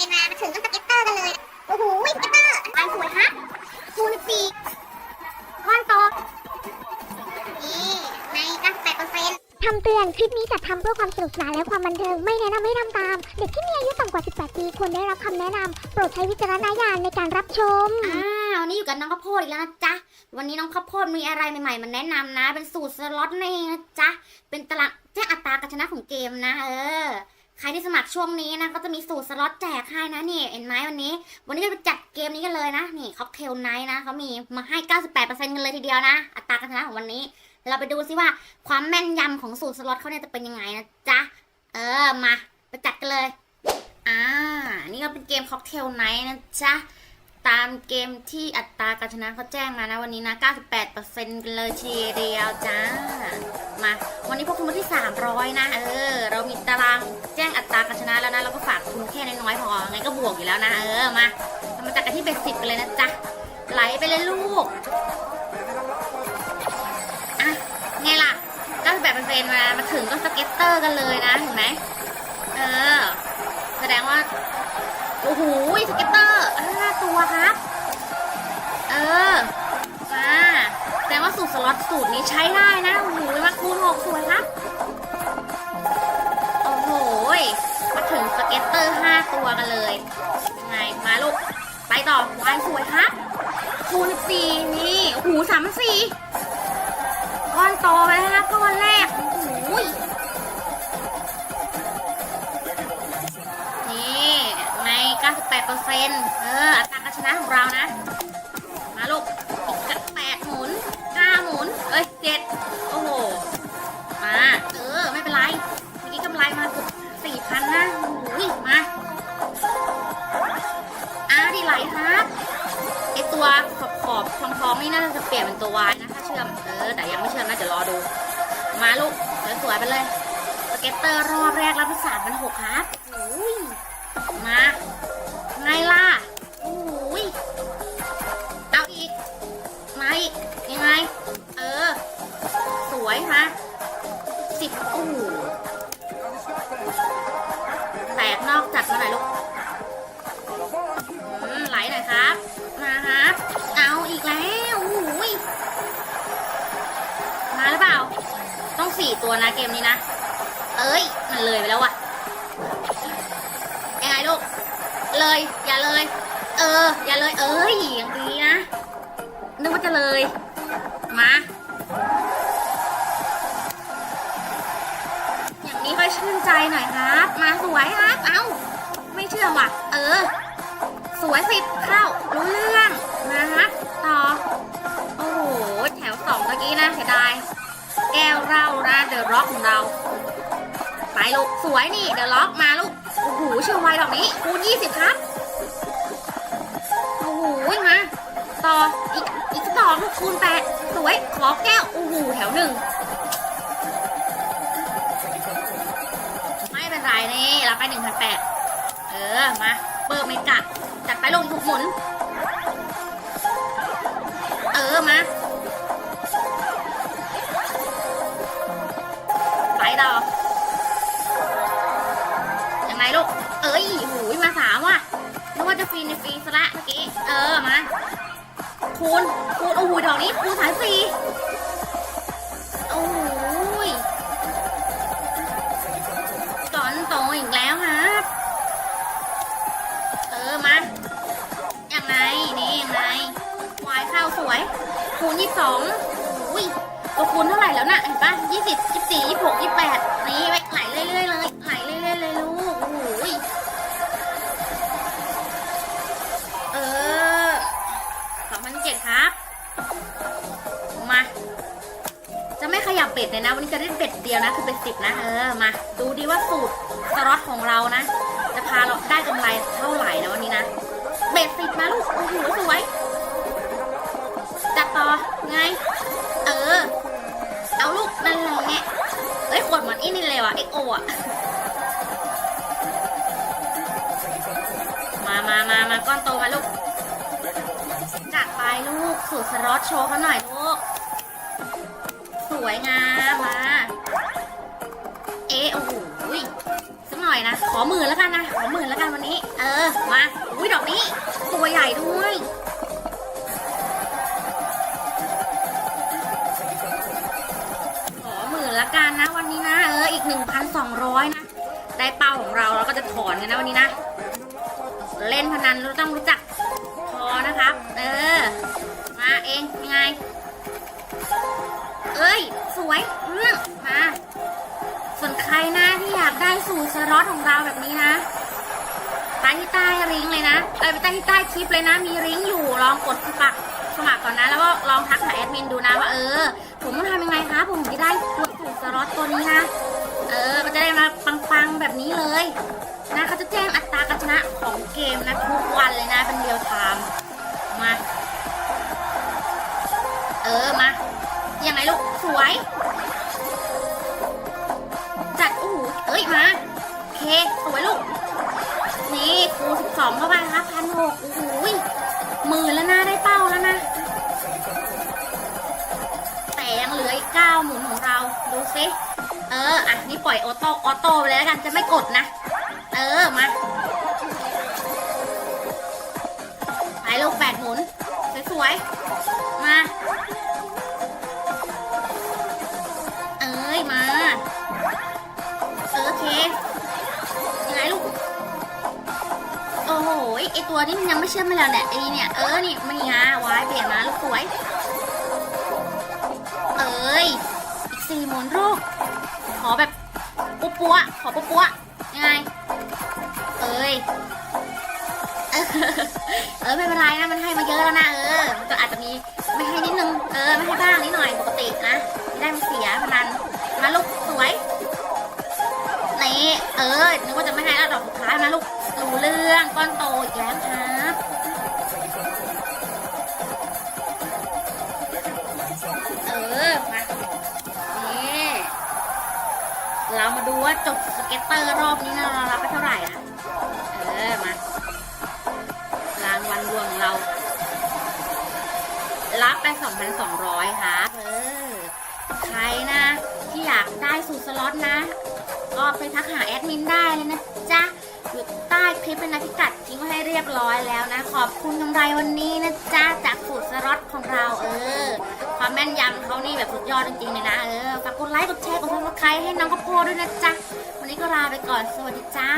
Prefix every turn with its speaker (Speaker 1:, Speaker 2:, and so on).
Speaker 1: ซ็นต์มามาถึงก็สเก็ตเตอร์กันเลย โอ้โหสเก็ตเตอร์ลายสวยฮะคูณสี่ก้อนโตนี่ใน98เปอร์เซ็นต์
Speaker 2: คำเตือน คลิปนี้จัดทำเพื่อความสนุกสนานและความบันเทิง ไม่แนะนำให้ทำตาม เด็กที่มีอายุต่ำกว่า 18 ปีควรได้รับคำแนะนำ โปรดใช้วิจารณญาณในการรับชม
Speaker 3: อ้าววันนี้อยู่กับน้องข้าวโพดอีกแล้วนะจ๊ะ วันนี้น้องข้าวโพดมีอะไรใหม่ๆมาแนะนำนะ เป็นสูตรสล็อตนี่นะจ๊ะ เป็นตารางแจ้งอัตราการชนะของเกมนะ เออ ใครที่สมัครช่วงนี้นะก็จะมีสูตรสล็อตแจกให้นะนี่เห็นไหมวันนี้ วันนี้จะไปจัดเกมนี้กันเลยนะ นี่ค็อกเทลไนท์นะเขามีมาให้ 98%กันเลยทีเดียวนะ อัตราการชนะของวันนี้ เราไปดูซิว่าความแม่นยำของสูตรสล็อตเขาเนี่ยจะเป็นยังไงนะจ๊ะ เออมาไปจัดกันเลย อ่า นี่ก็เป็นเกมค็อกเทลไนท์นะจ๊ะตามเกมที่อัตราการชนะเขาแจ้งมานะวันนี้นะ 98%กันเลยทีเดียวจ้า มา วันนี้พวกคุณมาที่ 300 นะ เออ เรามีตารางแจ้ง นะแล้วนะเราก็ฝากคุณแค่น้อยๆพอไงก็บวกอยู่แล้วนะเออมาเรามาจัดกันที่เบสิกกันเลยนะจ๊ะไหลไปเลยลูกอะไงล่ะ98%มามาถึงก็สเก็ตเตอร์กันเลยนะเห็นไหมเออแสดงว่าโอ้โหสเก็ตเตอร์ห้าตัวครับ เออมาแสดงว่าสูตรสล็อตสูตรนี้ใช้ได้นะโอ้โหมาคูณหกสวยครับ เกตเตอร์ห้าตัวกันเลยไงมาลูก ไปต่อวายสวยครับคูณสี่นี่หูสามสี่ก้อนโตไปแล้วนะก้อนแรกโอ้ยนี่ใน 98เปอร์เซ็นต์เออ อัตราการชนะของเรานะ องไม่น่าจะเปลี่ยนเป็นตัววายนะถ้าเชื่อมเออแต่ยังไม่เชื่อมนะเดี๋ยวรอดู มาลูกสวยๆไปเลยสเก็ตเตอร์รอบแรกรับไปสามพันหกครับโอ้ยมาไงล่ะโอ้ยเอาอีกมาอีกยังไง เออ สวยมาสิบโอ้แตกนอกจัดมาหน่อยลูก สี่ตัวนะเกมนี้นะ เอ้ย มันเลยไปแล้วว่ะยังไงลูก เลย อย่าเลย เออ อย่าเลย เอ้ยยังดีนะ นึกว่าจะเลย มา อย่างนี้ค่อยชื่นใจหน่อยครับ มาสวยครับ เอ้า ไม่เชื่อว่ะ เออ สวยสิบเข้ารู้เรื่อง เรานะเดอะร็อกของเรา ไปลูก สวยนี่เดอะล็อกมาลูก โอ้โหเชื่อไวดอกนี้ คูณยี่สิบครับ โอ้โหมา ต่อ อีกอีกต่อลูกคูณแปดสวย ขอแก้ว โอ้โหแถวหนึ่ง ไม่เป็นไรนี่รับไปหนึ่งพันแปดเออ มาเปิดเมกะจัดไปลงถูกหมุน เออ มา ต่อ ยังไงลูก เอ้ยหูยมาสามว่ะนึกว่าจะฟรีในฟรีซะละเมื่อกี้ เออ มา คูณ คูณ โอ้โหดอกนี้คูณสายฟรีโอ้ยจอนโตอีกแล้วครับ เออ มา ยังไง นี่ยังไงวายข้าวสวย คูณยี่สิบสอง ยี่สิบยี่สี่ยี่หกยี่แปดนี่ไปไหลเรื่อยๆเลยไหลเรื่อยๆเลยลูกโอ้โหยเออสองพันเจ็ดครับ มา จะไม่ขยับเป็ดเลยนะ วันนี้จะได้เป็ดเดียวนะ คือเป็ดสิบนะ เออ มา ดูดีว่าสูตรสล็อตของเรานะ จะพาเราได้กำไรเท่าไหร่นะวันนี้นะเบ็ดสิบมาลูก โอ้โหสวย จัดต่อ ไง เอ้ยขวดเหมือนอีนี่เลยว่ะ XO อะ มามามามาก้อนโตมาลูก จัดไปลูก สูตรสล็อตโชว์เขาหน่อยลูก สวยงามมา เอะโอ้โหสักหน่อยนะ ขอหมื่นแล้วกันนะ ขอหมื่นแล้วกันวันนี้ เออ มา อุ้ยดอกนี้ ตัวใหญ่ด้วย 1,200 นะ ได้เป้าของเราเราก็จะถอนกันนะวันนี้นะ เล่นพนันเราต้องรู้จักพอนะครับ เออ มาเองยังไง เอ้ย สวยเรื่องมา ส่วนใครนะที่อยากได้สูตรสล็อตของเราแบบนี้นะใต้ที่ใต้ลิงเลยนะเอ้ยไปใต้ที่ใต้คลิปเลยนะ มีลิงอยู่ลองกดสมัครสมัครก่ แบบนี้เลยนะเขาจะแจ้งอัตราการชนะของเกมนะทุกวันเลยนะเป็นเรียลไทม์มา เออมายังไงลูกสวย จัดโอู้หูเอ้ยมาโอเคสวยลูก นี่ครูสิบสองเข้าไปครับพันหกโอ้โหยหมื่นแล้วนะได้เป้าแล้วนะ แต่ยังเหลืออีกเก้าหมุนของเราดูสิ เออ อะ นี่ปล่อยออโต้ ออโต้เลยแล้วกัน จะไม่กดนะ เออ มา ไปลูกแปดหมุน สวยๆ มา เอ้ย มาเออโอเคยังไงลูก โอ้โห ไอตัวนี้มันยังไม่เชื่อมไม่แล้วเนี่ยไอเนี่ย เออ นี่มันงาวายเปลี่ยนมาลูกสวย เอ้ย อีกสี่หมุนลูก ขอแบบปุ๊ปัวๆขอปุ๊ปัวๆยังไง เอ้ยเออเออไม่เป็นไรนะ มันให้มาเยอะแล้วนะ เออ มันก็อาจจะมีไม่ให้นิดนึง เออ ไม่ให้บ้างนิดหน่อยปกตินะไม่ได้มันเสียพนัน มาลูกสวย นี่ เออ นึกว่าจะไม่ให้แล้วดอกสุดท้ายมาลูกรู้เรื่องก้อนโตอีกแล้วครั ว่าจบสเก็ตเตอร์รอบนี้นะเรารับไปเท่าไหร่นะ เออ มารางวัลรวมของเรา รับไป 2,200ครับเออ ใครนะ ที่อยากได้สูตรสล็อตนะ ก็ไปทักหาแอดมินได้เลยนะจ๊ะอยู่ใต้คลิปเป็นนะพิกัดทิ้งไว้ให้เรียบร้อยแล้วนะ ขอบคุณกำไรวันนี้นะจ๊ะ จากสูตรสล็อตของเราเออ ความแม่นยำเขานี่แบบสุดยอดจริงๆเลยนะ เออ ฝากกดไลค์ กดแชร์ กดซับสไครต์ให้น้องกระโพดด้วยนะจ๊ะ วันนี้ก็ลาไปก่อน สวัสดีจ้า